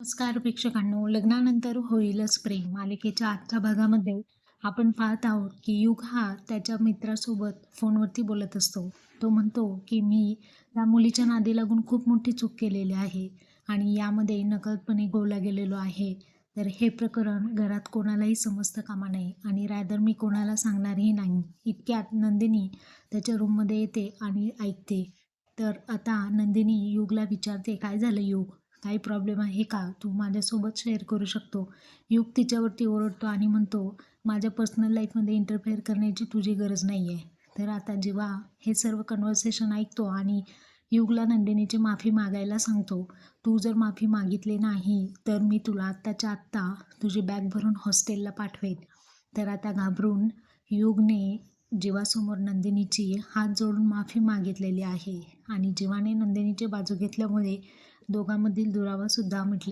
नमस्कार प्रेक्षकांनो. लग्नानंतर होईलच प्रेम. मालिकेच्या आजच्या भागामध्ये आपण पाहत आहोत की युग हा त्याच्या मित्रासोबत फोनवरती बोलत असतो. तो म्हणतो की मी त्या मुलीच्या नादी लागून खूप मोठी चूक केलेली आहे आणि यामध्ये नकळतपणे गोवला गेलेलो आहे. तर हे प्रकरण घरात कोणालाही समजतं कामा नये आणि रादर मी कोणाला सांगणारही नाही. इतक्यात नंदिनी त्याच्या रूममध्ये येते आणि ऐकते. तर आता नंदिनी युगला विचारते काय झालं युग? काही प्रॉब्लेम आहे का? तू माझ्यासोबत शेअर करू शकतो. युग तिच्यावरती ओरडतो आणि म्हणतो माझ्या पर्सनल लाईफमध्ये इंटरफेअर करण्याची तुझी गरज नाही आहे तर आता जेव्हा हे सर्व कन्व्हर्सेशन ऐकतो आणि युगला नंदिनीची माफी मागायला सांगतो तू जर माफी मागितली नाही तर मी तुला आत्ताच्या आत्ता तुझी बॅग भरून हॉस्टेलला पाठवेन. तर आता घाबरून युगने जीवासमोर नंदिनीची हात जोडून माफी मागितलेली आहे. आणि जीवाने नंदिनीची बाजू घेतल्यामुळे दोघांमधील दुरावासुद्धा मिटला